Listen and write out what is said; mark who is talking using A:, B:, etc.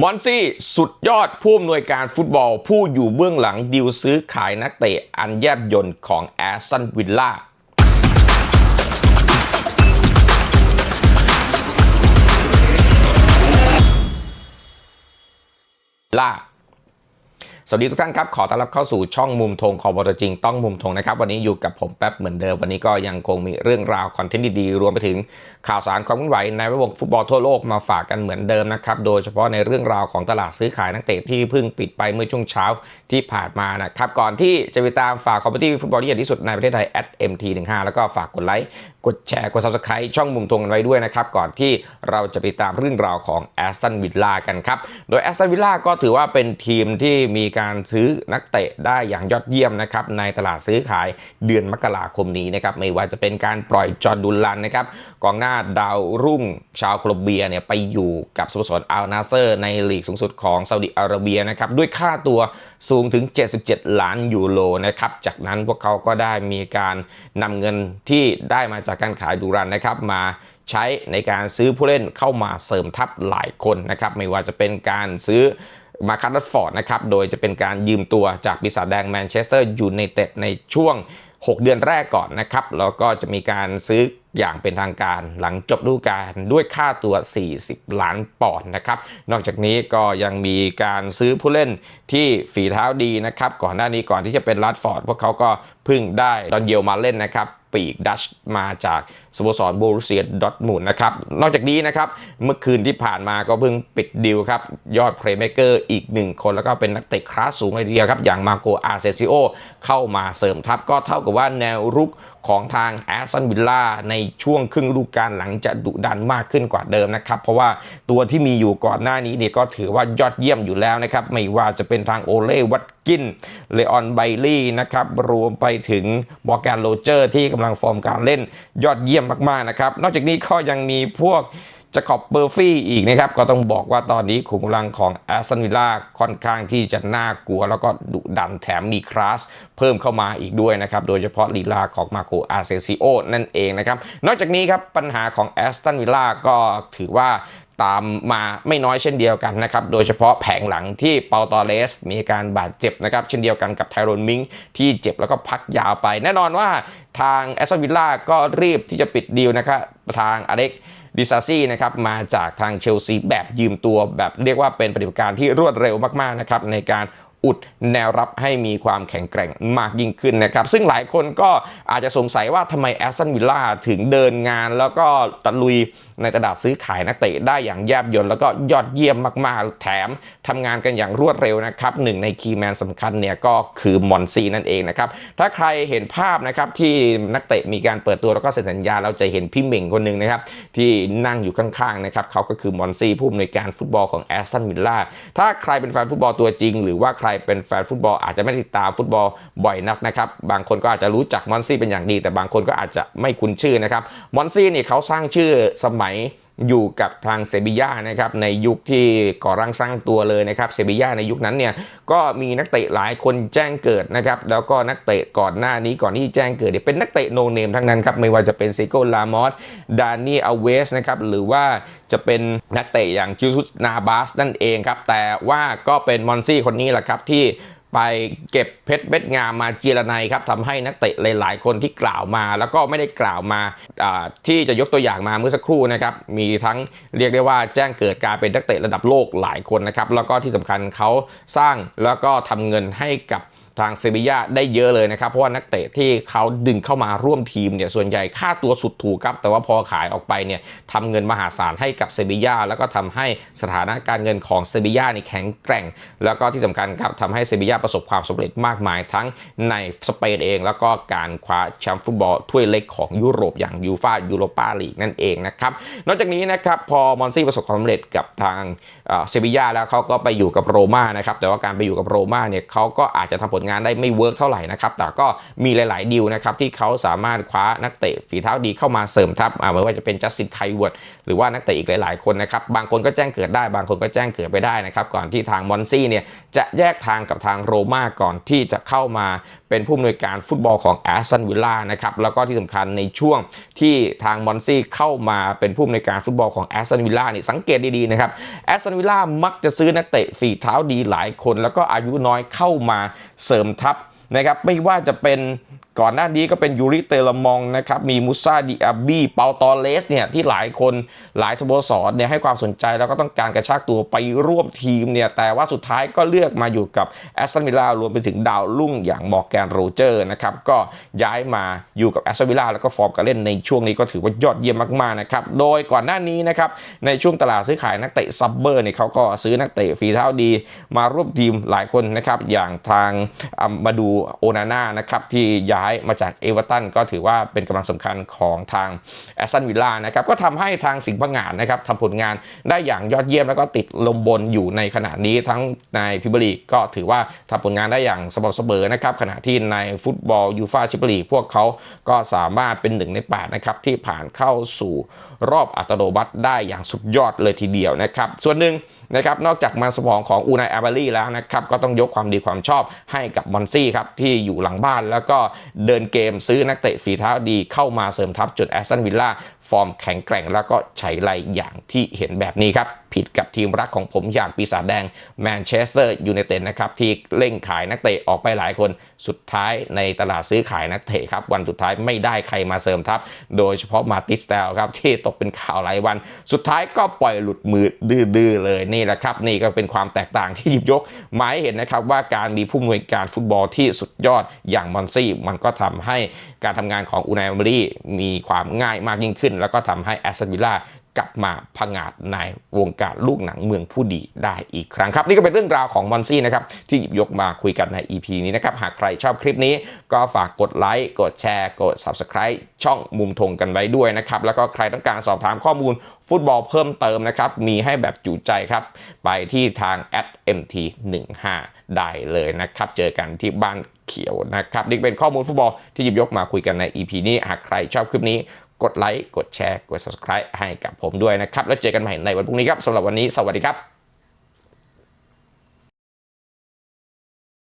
A: มอนซี่สุดยอดผู้อำนวยการฟุตบอล ผู้อยู่เบื้องหลังดีลซื้อขายนักเตะอันแยบยนต์ของแอสตันวิลล่าล่า สวัสดีทุกท่านครับ ขอต้อนรับเข้าสู่ช่องมุมธงคอบอจริงต้องมุมธงนะครับ วันนี้อยู่กับผมแป๊บเหมือนเดิม วันนี้ก็ยังคงมีเรื่องราวคอนเทนต์ดีๆ รวมไปถึงข่าวสารความเคลื่อนไหวในแวดวงฟุตบอลทั่วโลกมาฝากกันเหมือนเดิมนะครับ โดยเฉพาะในเรื่องราวของตลาดซื้อขายนักเตะที่เพิ่งปิดไปเมื่อช่วงเช้าที่ผ่านมานะครับ ก่อนที่จะไปตามฝากคอมเพลตี้ฟุตบอลที่ใหญ่ที่สุดในประเทศไทย @mt15 แล้วก็ฝากกดไลค์กดแชร์กด subscribe ช่องมุมธงกันไว้ด้วยนะครับก่อนที่เราจะไปตามเรื่องราวของแอสตันวิลล่ากันครับโดยแอสตันวิลล่าก็ถือว่าเป็นทีมที่มีการซื้อนักเตะได้อย่างยอดเยี่ยมนะครับในตลาดซื้อขายเดือนมกราคมนี้นะครับไม่ว่าจะเป็นการปล่อยจอร์ดุลลันนะครับกองหน้าดาวรุ่งชาวโคลอมเบียเนี่ยไปอยู่กับสโมสรอัลนาเซอร์ในลีกสูงสุดของซาอุดิอาระเบียนะครับด้วยค่าตัวสูงถึง 77 ล้านยูโรนะครับจากนั้นพวกเขาก็ได้มีการนำเงินที่ได้มาจากการขายดูรันนะครับมาใช้ในการซื้อผู้เล่นเข้ามาเสริมทัพหลายคนนะครับไม่ว่าจะเป็นการซื้อ มาคัตฟอร์ดนะครับ โดยจะเป็นการยืมตัวจากปีศาจแดงแมนเชสเตอร์ยูไนเต็ดในช่วง 6 เดือนแรกก่อนนะครับ แล้วก็จะมีการซื้ออย่างเป็นทางการหลังจบฤดูกาลด้วยค่าตัว 40 ล้านปอนด์นะครับ นอกจากนี้ก็ยังมีการซื้อผู้เล่นที่ฝีเท้าดีนะครับ ก่อนหน้านี้ก่อนที่จะเป็นลัดฟอร์ดพวกเขาก็เพึ่งได้ดอนเยลมาเล่นนะครับ ปีกดัชมาจากสโมสรโบรุเซียดอทมูนนะครับ นอกจากนี้นะครับ เมื่อคืนที่ผ่านมาก็เพิ่งปิดดีลครับ ยอดเพลย์เมเกอร์อีกหนึ่งคน แล้วก็เป็นนักเตะคลาสสูงเลยทีเดียวครับ อย่างมาโกอาเซซิโอเข้ามาเสริมทัพก็เท่ากับว่าแนวรุก ของทางแอสตันวิลล่าในช่วงครึ่งฤดูกาลหลังจะดุดันมากขึ้นกว่าเดิมนะครับ เพราะว่าตัวที่มีอยู่ก่อนหน้านี้เนี่ยก็ถือว่ายอดเยี่ยมอยู่แล้วนะครับ ไม่ว่าจะเป็นทางโอเล่วัตกินเลออนไบลี่นะครับรวมไปถึงบอร์แกนโรเจอร์ที่กำลังฟอร์มการเล่นยอดเยี่ยมมากๆนะครับ นอกจากนี้ก็ยังมีพวก จะขอบเบอร์ฟี่อีกนะครับ ก็ต้องบอกว่าตอนนี้ขุมกำลังของแอสตันวิลล่าค่อนข้างที่จะน่ากลัว แล้วก็ดุดันแถมมีคลาสเพิ่มเข้ามาอีกด้วยนะครับ โดยเฉพาะลีลาของมาโกอาเซซิโอนั่นเองนะครับ นอกจากนี้ครับปัญหาของแอสตันวิลล่าก็ถือว่าตามมาไม่น้อยเช่นเดียวกันนะครับ โดยเฉพาะแผงหลังที่เปาตอเลส มีการบาดเจ็บนะครับ เช่นเดียวกันกับไทโรนมิงที่เจ็บแล้วก็พักยาวไป แน่นอนว่าทางแอสตันวิลล่าก็รีบที่จะปิดดีลนะครับทางอเล็ก ดิซาซี่นะครับมาจากทางเชลซีแบบยืมตัวแบบเรียกว่าเป็นปฏิบัติการที่รวดเร็วมากๆนะครับในการอุดแนวรับให้มีความแข็งแกร่งมากยิ่งขึ้นนะครับ ซึ่งหลายคนก็อาจจะสงสัยว่าทำไมแอสตันวิลล่าถึงเดินงานแล้วก็ตะลุยในตลาดซื้อขายนักเตะได้อย่างแยบยลแล้วก็ยอดเยี่ยมมากๆ แถมทำงานกันอย่างรวดเร็วนะครับหนึ่งในคีย์แมนสำคัญเนี่ยก็คือมอนซีนั่นเองนะครับ ถ้าใครเห็นภาพนะครับที่นักเตะมีการเปิดตัวแล้วก็เซ็นสัญญาเราจะเห็นพี่เหม่งคนหนึ่งนะครับ ที่นั่งอยู่ข้างๆนะครับเขาก็คือมอนซีผู้อำนวยการฟุตบอลของแอสตันวิลล่าถ้าใครเป็นแฟนฟุตบอลตัวจริง หรือว่าใครเป็นแฟนฟุตบอลอาจจะไม่ติดตามฟุตบอลบ่อยนักนะครับบางคนก็อาจจะรู้จักมอนซีเป็นอย่างดี แต่บางคนก็อาจจะไม่คุ้นชื่อนะครับมอนซีนี่เขาสร้างชื่อสมัยอยู่กับทางเซบีย่านะครับในยุคที่ก่อร่างสร้างตัวเลยนะครับเซบีย่าในยุคนั้นเนี่ยก็มีนักเตะหลายคนแจ้งเกิดนะครับแล้วก็นักเตะก่อนหน้านี้ก่อนที่แจ้งเกิดเนี่ยเป็นนักเตะโนเนมทั้งนั้นครับไม่ว่าจะเป็นซิโก้ลามอสดานี่อเวสนะครับหรือว่าจะเป็นนักเตะอย่างคิวซุสนาบาสนั่นเองครับแต่ว่าก็เป็นมอนซี่คนนี้แหละครับที่ ไปเก็บเพชรเม็ดงามมาเจียรนัยครับทำให้นักเตะหลายๆ คนที่กล่าวมา แล้วก็ไม่ได้กล่าวมาที่จะยกตัวอย่างมาเมื่อสักครู่นะครับมีทั้งเรียกได้ว่าแจ้งเกิดการเป็นนักเตะระดับโลกหลายคนนะครับแล้วก็ที่สำคัญเขาสร้างแล้วก็ทำเงินให้กับ ทางเซบีย่าได้เยอะเลยนะครับ เพราะว่านักเตะที่เขาดึงเข้ามาร่วมทีมเนี่ยส่วนใหญ่ค่าตัวสุดถูกครับ แต่ว่าพอขายออกไปเนี่ยทำเงินมหาศาลให้กับเซบีย่าแล้วก็ทำให้สถานะการเงินของเซบีย่านี่แข็งแกร่ง แล้วก็ที่สำคัญครับทำให้เซบีย่าประสบความสำเร็จมากมายทั้งในสเปนเอง แล้วก็การคว้าแชมป์ฟุตบอลถ้วยเล็กของยุโรปอย่างยูฟายูโรปาลีกนั่นเองนะครับนอกจากนี้นะครับพอมอนซี่ประสบความสำเร็จกับทางเซบีย่าแล้วเขาก็ไปอยู่กับโรม่านะครับแต่ว่าการไปอยู่กับโรม่าเนี่ยเขาก็อาจจะทำผลลงานได้ไม่เวิร์กเท่าไหร่นะครับ แต่ก็มีหลาย ๆ ดีลนะครับที่เขาสามารถคว้านักเตะฝีเท้าดีเข้ามาเสริมทัพไม่ว่าจะเป็นจัสตินไคเวิร์ดหรือว่านักเตะอีกหลาย ๆ คนนะครับ บางคนก็แจ้งเกิดได้ บางคนก็แจ้งเกิดไปได้นะครับ ก่อนที่ทางมอนซี่เนี่ยจะแยกทางกับทางโรม่าก่อนที่จะเข้ามาเป็นผู้อำนวยการฟุตบอลของแอสตันวิลล่านะครับ แล้วก็ที่สำคัญในช่วงที่ทางมอนซี่เข้ามาเป็นผู้อำนวยการฟุตบอลของแอสตันวิลล่านี่สังเกตดี ๆ นะครับแอสตันวิลล่ามักจะซื้อนักเตะฝีเท้าดีหลายคน แล้วก็อายุน้อยเข้ามาเสสริมทัพนะครับไม่ว่าจะเป็น ก่อนหน้านี้ก็เป็นยูริเตลมองนะครับ มีมุซาดิอาบีเปาตอเลสเนี่ยที่หลายคนหลายสโมสรเนี่ยให้ความสนใจแล้วก็ต้องการกระชากตัวไปร่วมทีมเนี่ย แต่ว่าสุดท้ายก็เลือกมาอยู่กับแอสตันวิลล่ารวมไปถึงดาวรุ่งอย่างมอร์แกนโรเจอร์นะครับ ก็ย้ายมาอยู่กับแอสตันวิลล่าแล้วก็ฟอร์มการเล่นในช่วงนี้ก็ถือว่ายอดเยี่ยมมากๆนะครับ โดยก่อนหน้านี้นะครับในช่วงตลาดซื้อขายนักเตะซับเบอร์เนี่ยเขาก็ซื้อนักเตะฝีเท้าดี มาร่วมทีมหลายคนนะครับอย่างทางอัมมาดูโอนาน่านะครับที่ย้ายมาจากเอเวอร์ตันก็ถือว่าเป็นกำลังสำคัญของทางแอสตันวิลล่านะครับก็ทำให้ทางสิงห์พังงานนะครับทำผลงานได้อย่างยอดเยี่ยมแล้วก็ติดลมบนอยู่ในขณะนี้ทั้งในพิบลีกก็ถือว่าทำผลงานได้อย่างสม่ำเสมอนะครับขณะที่ในฟุตบอลยูฟาแชิปลีกพวกเขาก็สามารถเป็นหนึ่งในแปดนะครับที่ผ่านเข้าสู่รอบอัตโนมัติได้อย่างสุดยอดเลยทีเดียวนะครับ ส่วนหนึ่งนะครับนอกจากมันสมองของอูนายอาบารีแล้วนะครับก็ต้องยกความดีความชอบให้กับมอนซี่ครับที่อยู่หลังบ้านแล้วก็เดินเกมซื้อนักเตะฝีเท้าดีเข้ามาเสริมทัพจุดแอสตันวิลล่า ฟอร์มแข็งแกร่งแล้วก็ใช้ไรอย่างที่เห็นแบบนี้ครับ ผิดกับทีมรักของผมอย่างปีศาจแดงแมนเชสเตอร์ยูไนเต็ดนะครับ ที่เร่งขายนักเตะออกไปหลายคนสุดท้ายในตลาดซื้อขายนักเตะครับ วันสุดท้ายไม่ได้ใครมาเสริมทัพ โดยเฉพาะมาติสเตลครับ ที่ตกเป็นข่าวหลายวัน สุดท้ายก็ปล่อยหลุดมือดื้อๆเลยนี่แหละครับ นี่ก็เป็นความแตกต่างที่หยิบยกมาให้เห็นนะครับว่าการมีผู้อำนวยการฟุตบอลที่สุดยอดอย่างมอนซี่มันก็ทำให้การทำงานของอูนายมอรี่มีความง่ายมากยิ่งขึ้นแล้วก็ทำให้แอสตันวิลล่ากลับมาผงาดในวงการลูกหนังเมืองผู้ดีได้อีกครั้งครับ นี่ก็เป็นเรื่องราวของมอนซี่นะครับ ที่หยิบยกมาคุยกันใน EP นี้นะครับ หากใครชอบคลิปนี้ ก็ฝากกดไลค์กดแชร์กด Subscribe ช่องมุมทงกันไว้ด้วยนะครับ แล้วก็ใครต้องการสอบถามข้อมูลฟุตบอลเพิ่มเติมนะครับ มีให้แบบจุใจครับ ไปที่ทาง @mt15 ได้เลยนะครับ เจอกันที่บ้านเขียวนะครับนี่เป็นข้อมูลฟุตบอลที่หยิบยกมาคุยกันใน EP นี้หากใครชอบคลิปนี้ กดไลค์กดแชร์กด subscribe ให้กับผมด้วยนะครับ แล้วเจอกันใหม่ในวันพรุ่งนี้ครับสำหรับวันนี้สวัสดีครับ